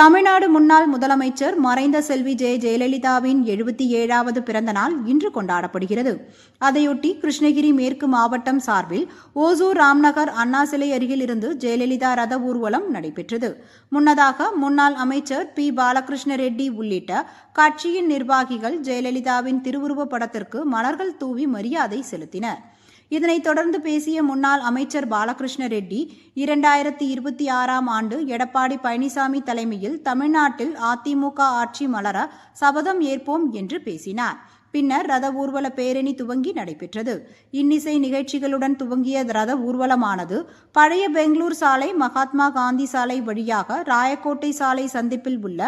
தமிழ்நாடு முன்னாள் முதலமைச்சர் மறைந்த செல்வி ஜெய ஜெயலலிதாவின் எழுபத்தி ஏழாவது பிறந்த நாள் இன்று கொண்டாடப்படுகிறது. அதையொட்டி கிருஷ்ணகிரி மேற்கு மாவட்டம் சார்பில் ஓசூர் ராம்நகர் அண்ணா சிலை அருகில் இருந்து ஜெயலலிதா ரத ஊர்வலம் நடைபெற்றது. முன்னதாக முன்னாள் அமைச்சர் பி. பாலகிருஷ்ண ரெட்டி உள்ளிட்ட கட்சியின் நிர்வாகிகள் ஜெயலலிதாவின் திருவுருவப் படத்திற்கு மலர்கள் தூவி மரியாதை செலுத்தினர். இதனைத் தொடர்ந்து பேசிய முன்னாள் அமைச்சர் பாலகிருஷ்ண ரெட்டி இரண்டாயிரத்தி இருபத்தி ஆறாம் ஆண்டு எடப்பாடி பழனிசாமி தலைமையில் தமிழ்நாட்டில் அதிமுக ஆட்சி மலர சபதம் ஏற்போம் என்று பேசினார். பின்னர் ரத ஊர்வல பேரணி துவங்கி நடைபெற்றது. இன்னிசை நிகழ்ச்சிகளுடன் துவங்கிய ரத ஊர்வலமானது பழைய பெங்களூர் சாலை மகாத்மா காந்தி சாலை வழியாக ராயக்கோட்டை சாலை சந்திப்பில் உள்ள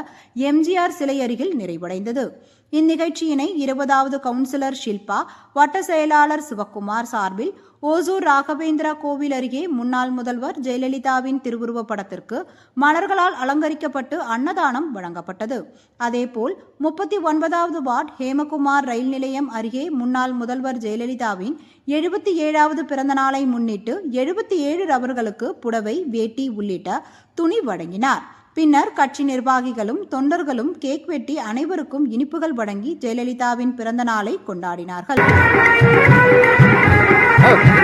எம்ஜிஆர் சிலை அருகில் நிறைவடைந்தது. இந்நிகழ்ச்சியினை இருபதாவது கவுன்சிலர் ஷில்பா வட்ட செயலாளர் சிவக்குமார் சார்பில் ஓசூர் ராகவேந்திரா கோவில் அருகே முன்னாள் முதல்வர் ஜெயலலிதாவின் திருவுருவப் படத்திற்கு மலர்களால் அலங்கரிக்கப்பட்டு அன்னதானம் வழங்கப்பட்டது. அதேபோல் முப்பத்தி ஒன்பதாவது வார்டு ஹேமகுமார் ரயில் நிலையம் அருகே முன்னாள் முதல்வர் ஜெயலலிதாவின் எழுபத்தி ஏழாவது பிறந்த நாளை முன்னிட்டு எழுபத்தி ஏழு ரவர்களுக்கு புடவை வேட்டி உள்ளிட்ட துணி வழங்கினார். பின்னர் கட்சி நிர்வாகிகளும் தொண்டர்களும் கேக் வெட்டி அனைவருக்கும் இனிப்புகள் வழங்கி ஜெயலலிதாவின் பிறந்த நாளை கொண்டாடினார்கள். Yeah.